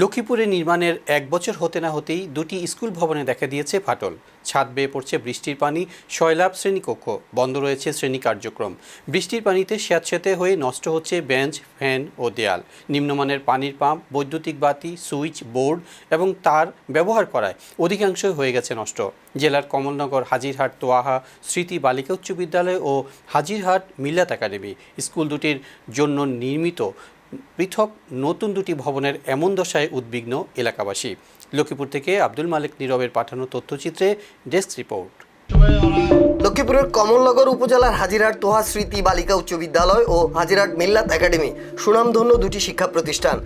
লক্ষ্মীপুরে নির্মাণের এক বছর হতে না হতেই দুটি স্কুল ভবনে দেখা দিয়েছে ফাটল। ছাদ বেয়ে পড়ছে বৃষ্টির পানি শৈলাভ শ্রেণীকক্ষ, বন্ধ রয়েছে শ্রেণি কার্যক্রম। বৃষ্টির পানিতে স্যাঁতস্যাঁতে হয়ে নষ্ট হচ্ছে বেঞ্চ, ফ্যান ও দেয়াল। নিম্নমানের পানির পাম্প, বৈদ্যুতিক বাতি, সুইচ, বোর্ড এবং তার ব্যবহার করায় অধিকাংশই হয়ে গেছে নষ্ট। জেলার কমলনগর, হাজিরহাট, তোয়াহা, স্মৃতি বালিকা উচ্চ বিদ্যালয় ও হাজিরহাট মিল্লাত একাডেমি স্কুল দুটির জন্য নির্মিত পৃথক নতুন দুটি ভবনের এমন দশায় উদ্বিগ্ন এলাকাবাসী। লক্ষ্মীপুর থেকে আব্দুল মালিক নীরবের পাঠানো তথ্যচিত্রে ডেস্ক রিপোর্ট। লক্ষ্মীপুরের কমলনগর উপজেলার হাজিরহাট তোহা স্মৃতি বালিকা উচ্চ বিদ্যালয় ও হাজিরহাট মিল্লাত একাডেমি সুনামধন্য দুটি শিক্ষা প্রতিষ্ঠান।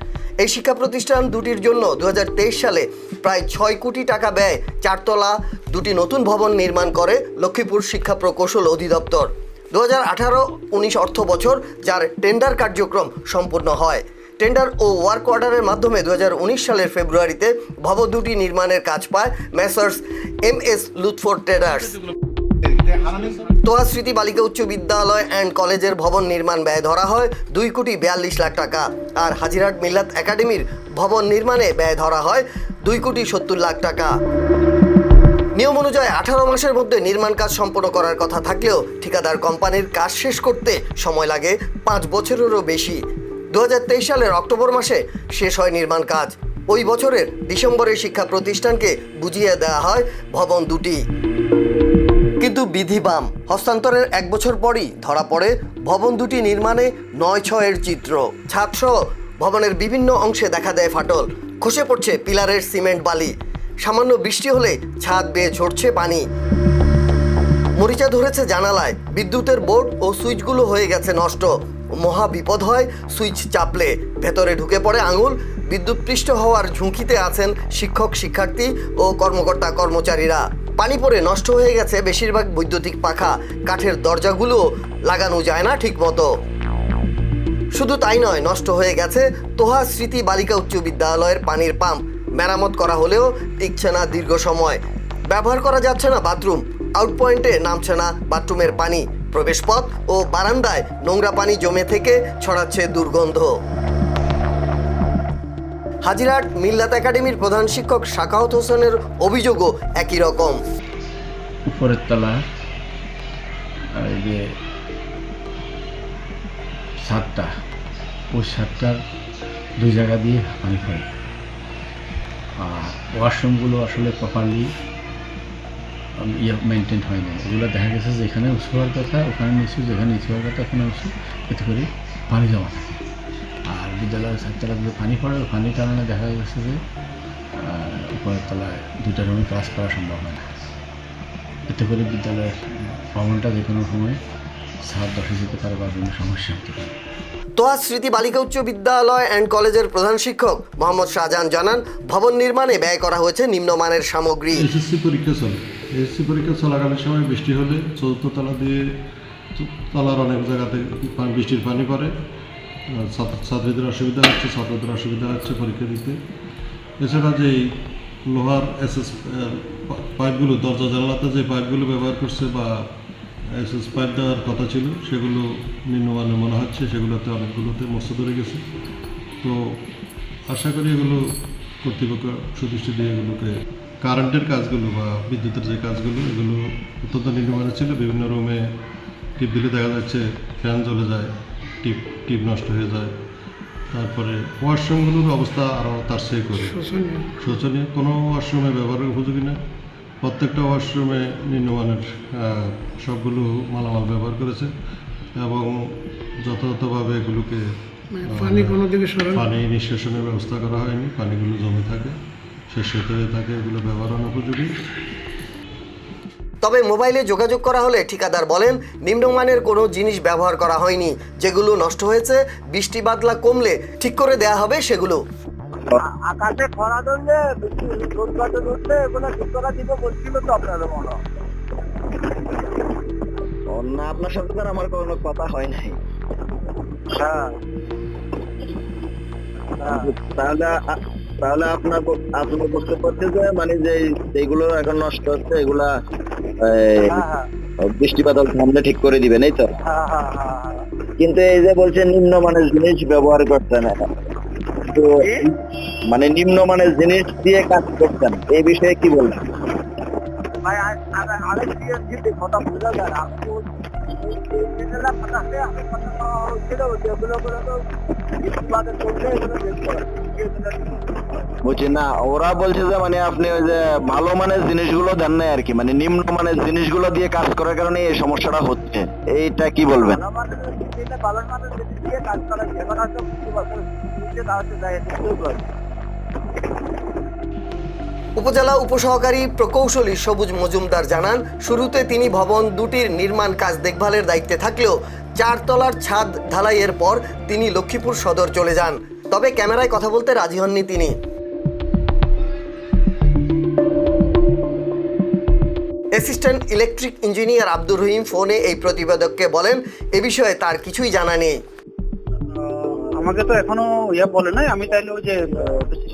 এই শিক্ষা প্রতিষ্ঠান দুটির জন্য দু হাজার তেইশ সালে প্রায় ছয় কোটি টাকা ব্যয় চারতলা দুটি নতুন ভবন নির্মাণ করে লক্ষ্মীপুর শিক্ষা প্রকৌশল অধিদপ্তর। দু হাজার আঠারো উনিশ অর্থ বছর, যার টেন্ডার কার্যক্রম সম্পূর্ণ হয়। টেন্ডার ও ওয়ার্ক অর্ডারের মাধ্যমে দু হাজার উনিশ সালের ফেব্রুয়ারিতে ভবন দুটি নির্মাণের কাজ পায় Messrs M S Lutfor Traders. Toa Smriti Balika উচ্চ বিদ্যালয় অ্যান্ড কলেজের ভবন নির্মাণ ব্যয় ধরা হয় দুই কোটি বিয়াল্লিশ লাখ টাকা। আর হাজিরাট মিল্লাত একাডেমির ভবন নির্মাণে ব্যয় ধরা হয় দুই কোটি সত্তর লাখ টাকা। নিয়ম অনুযায়ী আঠারো মাসের মধ্যে নির্মাণ কাজ সম্পন্ন করার কথা থাকলেও ঠিকাদার কোম্পানির কাজ শেষ করতে সময় লাগে পাঁচ বছরেরও বেশি। দু হাজার তেইশ সালের অক্টোবর মাসে শেষ হয় নির্মাণ কাজ। ওই বছরের ডিসেম্বরে শিক্ষা প্রতিষ্ঠানকে বুঝিয়ে দেওয়া হয় ভবন দুটি। কিন্তু বিধিবাম হস্তান্তরের এক বছর পরই ধরা পড়ে ভবন দুটি নির্মাণে নয় ছয়ের চিত্র। ছাদসহ ভবনের বিভিন্ন অংশে দেখা দেয় ফাটল। খসে পড়ছে পিলারের সিমেন্ট বালি। সামান্য বৃষ্টি হলে ছাদ বেয়ে ঝরছে পানি। মরিচা ধরেছে জানালায়। বিদ্যুতের বোর্ড ও সুইচগুলো হয়ে গেছে নষ্ট। মহা বিপদ হয় সুইচ চাপলে। ভেতরে ঢুকে পড়ে আঙুল। বিদ্যুৎপৃষ্ট হওয়ার ঝুঁকিতে আছেন শিক্ষক, শিক্ষার্থী ও কর্মকর্তা, কর্মচারীরা। পানি পড়ে নষ্ট হয়ে গেছে বেশিরভাগ বৈদ্যুতিক পাখা। কাঠের দরজাগুলো লাগানো যায় না ঠিকমতো। শুধু তাই নয়, নষ্ট হয়ে গেছে তোহা স্মৃতি বালিকা উচ্চ বিদ্যালয়ের পানির পাম্প। মেরামত করা হলেও টিকছে না দীর্ঘ সময়। ব্যবহার করা যাচ্ছে না বাথরুম। আউট পয়েন্টে নামছে না বাথরুমের পানি। প্রবেশপথ ও বারান্দায় নোংরা পানি জমে থেকে ছড়াচ্ছে দুর্গন্ধ। হাজিরাট মিল্লাত একাডেমির প্রধান শিক্ষক শাকাউত হোসেনের অভিযোগও একই রকম। উপরের তলা সাতটা ওই সাতটার দুই জায়গা দিয়ে পানি আর ওয়াশরুমগুলো আসলে প্রপারলি ইয়ে মেনটেন হয় না এগুলো দেখা গেছে যে এখানে উঁচু হওয়ার কথা, ওখানে নিচু, যেখানে নিচু হওয়ার কথা, ওখানে উঁচু, এতে করে পানি জমা থাকে আর বিদ্যালয়ের ছাত্রগুলো পানি পড়ে পানির কারণে দেখা গেছে যে উপরের তলায় দুটা রুমে ক্লাস করা সম্ভব হয় না। এতে করে বিদ্যালয়ের ভবনটা যে কোনো সময় সাত ধসে যেতে পারে বা বিভিন্ন সমস্যা হতে পারে। তোহা স্মৃতি বালিকা উচ্চ বিদ্যালয় অ্যান্ড কলেজের প্রধান শিক্ষক মোহাম্মদ শাহজাহান জানান, ভবন নির্মাণে ব্যয় করা হয়েছে নিম্নমানের সামগ্রী। এসএসসি পরীক্ষা চলে। এসএসসি পরীক্ষা চলাকালীন সময় বৃষ্টি হলে চতুর্থ তলা দিয়ে তলার অনেক জায়গাতে বৃষ্টির পানি পড়ে। ছাত্রীদের অসুবিধা হচ্ছে, ছাত্রদের অসুবিধা হচ্ছে পরীক্ষা দিতে। এছাড়া যে লোহার এসএস পাইপগুলো, দরজা জানালাতে যে পাইপগুলো ব্যবহার করছে বা এসএস পাইপ দেওয়ার কথা ছিল সেগুলো নিম্নমানের মনে হচ্ছে সেগুলোতে অনেকগুলোতে মস্ত ধরে গেছে। তো আশা করি এগুলো কর্তৃপক্ষ সুদৃষ্টি দিয়ে এগুলোকে কারেন্টের কাজগুলো বা বিদ্যুতের যে কাজগুলো এগুলো অত্যন্ত নিম্নমানের ছিল। বিভিন্ন রুমে টিপ দিলে দেখা যাচ্ছে ফ্যান জ্বলে যায় টিপ টিপ নষ্ট হয়ে যায়। তারপরে ওয়াশরুমগুলোর অবস্থা আরও তার চেয়ে করে। শোচনীয়। কোনো ওয়াশরুমে ব্যবহারের উপযোগী না। প্রত্যেকটা ওয়াশরুমে নিম্নমানের সবগুলো মালামাল ব্যবহার করেছে এবং যথাযথভাবে এগুলোকে পানি কোনো দিকে পানি নিষ্কাশনের ব্যবস্থা করা হয়নি পানিগুলো জমে থাকে শেষ হতে হয়ে থাকে এগুলো ব্যবহার অনুপযোগী তবে মোবাইলে যোগাযোগ করা হলে ঠিকাদার বলেন নিম্নমানের কোনো জিনিস ব্যবহার করা হয়নি। যেগুলো নষ্ট হয়েছে বৃষ্টি বাদলা কমলে ঠিক করে দেয়া হবে সেগুলো। আকাশে খরা ধরলে রোদ কাটে ধরলে এগুলো ঠিক করা দিতে বলছিল তো আপনাদের মনে। না আপনার সাথে তো আমার কোনো কথা হয় নাই। হ্যাঁ। হ্যাঁ। তাহলে তাহলে আপনার ব- আপনার বক্তব্য যে মানে যে এইগুলো এখন নষ্ট হচ্ছে এগুলা হ্যাঁ হ্যাঁ। বৃষ্টিপাত সামনে ঠিক করে দিবেন এই তো? কিন্তু এই যে বলছেন নিম্নমানের জিনিস ব্যবহার করতে না। মানে নিম্নমানের জিনিস দিয়ে কাজ করছেন এই বিষয়ে কি বলবেন? ভাই কথা বোঝা যায় বুঝছি না ওরা বলছে যে মানে আপনি ওই যে ভালো মানের জিনিসগুলো দেন নাই আর কি মানে নিম্ন মানের জিনিসগুলো দিয়ে কাজ করার কারণে এই সমস্যাটা হচ্ছে এইটা কি বলবেন? ভালো মানের জিনিস দিয়ে কাজ করা কিছু বছর নিচে। উপজেলা উপসহকারী প্রকৌশলী সবুজ মজুমদার জানান, শুরুতে তিনি ভবন দুটির নির্মাণ কাজ দেখভালের দায়িত্বে থাকলেও চারতলার ছাদ ঢালাইয়ের পর তিনি লক্ষ্মীপুর সদর চলে যান। তবে ক্যামেরায় কথা বলতে রাজি হননি তিনি। Assistant electric engineer Abdur Rahim ফোনে এই প্রতিবেদককে বলেন, এ বিষয়ে তার কিছুই জানা নেই। আমাকে তো এখনও ইয়া বলে নাই। আমি তাইলে ওই যে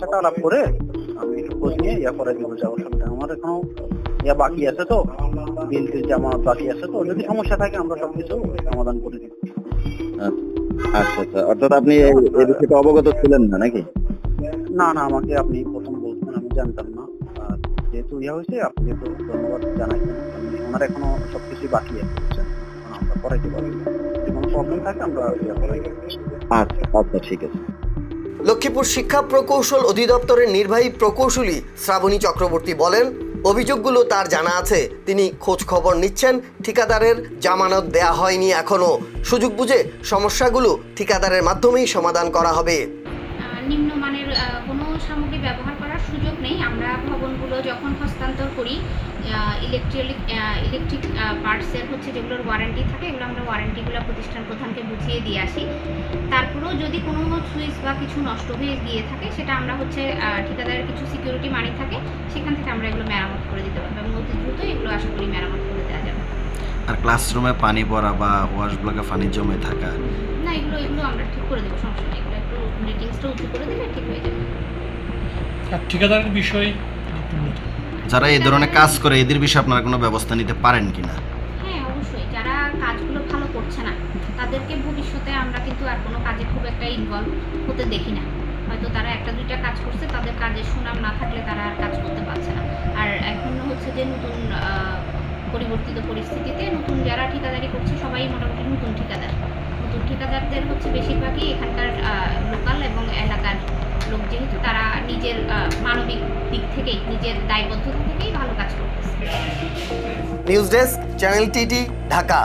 সাথে আলাপ করে আমি খোঁজ নিয়ে ইয়া করে দিব যা অসুবিধা আমার এখনও ইয়া বাকি আছে তো। বিল টিল জমা বাকি আছে তো। যদি সমস্যা থাকে আমরা সবকিছু সমাধান করে দিব। আচ্ছা আচ্ছা। অর্থাৎ আপনি এই- বিষয়টা অবগত ছিলেন না নাকি? না না আমাকে আপনি প্রথম বলছেন আমি জানতাম না। যেহেতু ইয়া হয়েছে আপনি যেহেতু ধন্যবাদ জানাইছেন আমি ওনার এখনও সবকিছু বাকি আছে। আমরা করাইতে পারি প্রবলেম থাকে আমরা ইয়া। আচ্ছা আচ্ছা ঠিক আছে। লক্ষ্মীপুর শিক্ষা প্রকৌশল অধিদপ্তরের নির্বাহী প্রকৌশলী শ্রাবণী চক্রবর্তী বলেন অভিযোগগুলো তার জানা আছে। তিনি খোঁজ খবর নিচ্ছেন ঠিকাদারের জামানত দেয়া হয়নি এখনও সুযোগ বুঝে সমস্যাগুলো ঠিকাদারের মাধ্যমেই সমাধান করা হবে। কোনো সামগ্রী ব্যবহার করার সুযোগ নেই। আমরা ভবনগুলো যখন হস্তান্তর করি ইলেকট্রিক ইলেকট্রিক পার্টসের হচ্ছে যেগুলোর ওয়ারেন্টি থাকে এগুলো আমরা ওয়ারেন্টিগুলো প্রতিষ্ঠান প্রধানকে বুঝিয়ে দিয়ে আসি। তারপরেও যদি কোনো সুইচ বা কিছু নষ্ট হয়ে গিয়ে থাকে সেটা আমরা হচ্ছে ঠিকাদারের কিছু সিকিউরিটি মানি থাকে সেখান থেকে আমরা এগুলো মেরামত করে দিতে পারব এবং অতি দ্রুত এগুলো আশা করি মেরামত করে দেওয়া যাবে। আর ক্লাসরুমে পানি পড়া বা ওয়াশ ব্লকে পানি জমে থাকা? না এগুলো এগুলো আমরা ঠিক করে দেবো সমস্যা নেই। রেটিংসটা উঁচু করে দিলে ঠিক হয়ে যাবে। আর ঠিকাদারের বিষয়। যারা এই ধরনের কাজ করে এদের বিষয়ে আপনারা কোনো ব্যবস্থা নিতে পারেন কিনা? হ্যাঁ অবশ্যই। যারা কাজগুলো ভালো করছে না তাদেরকে ভবিষ্যতে আমরা কিন্তু আর কোনো কাজে খুব একটা ইনভলভ হতে দেখি না। হয়তো তারা একটা দুইটা কাজ করছে তাদের কাজের সুনাম না থাকলে তারা আর কাজ করতে পারছে না। আর এখন হচ্ছে যে নতুন পরিবর্তিত পরিস্থিতিতে নতুন যারা ঠিকাদারি করছে সবাই মোটামুটি নতুন ঠিকাদার। ঠিকাদারদের হচ্ছে বেশিরভাগই এখানকার লোকাল এবং এলাকার লোক যেহেতু তারা নিজের মানবিক দিক থেকেই, নিজের দায়বদ্ধতা থেকেই ভালো কাজ করতেছে। News desk, channel TT, Dhaka.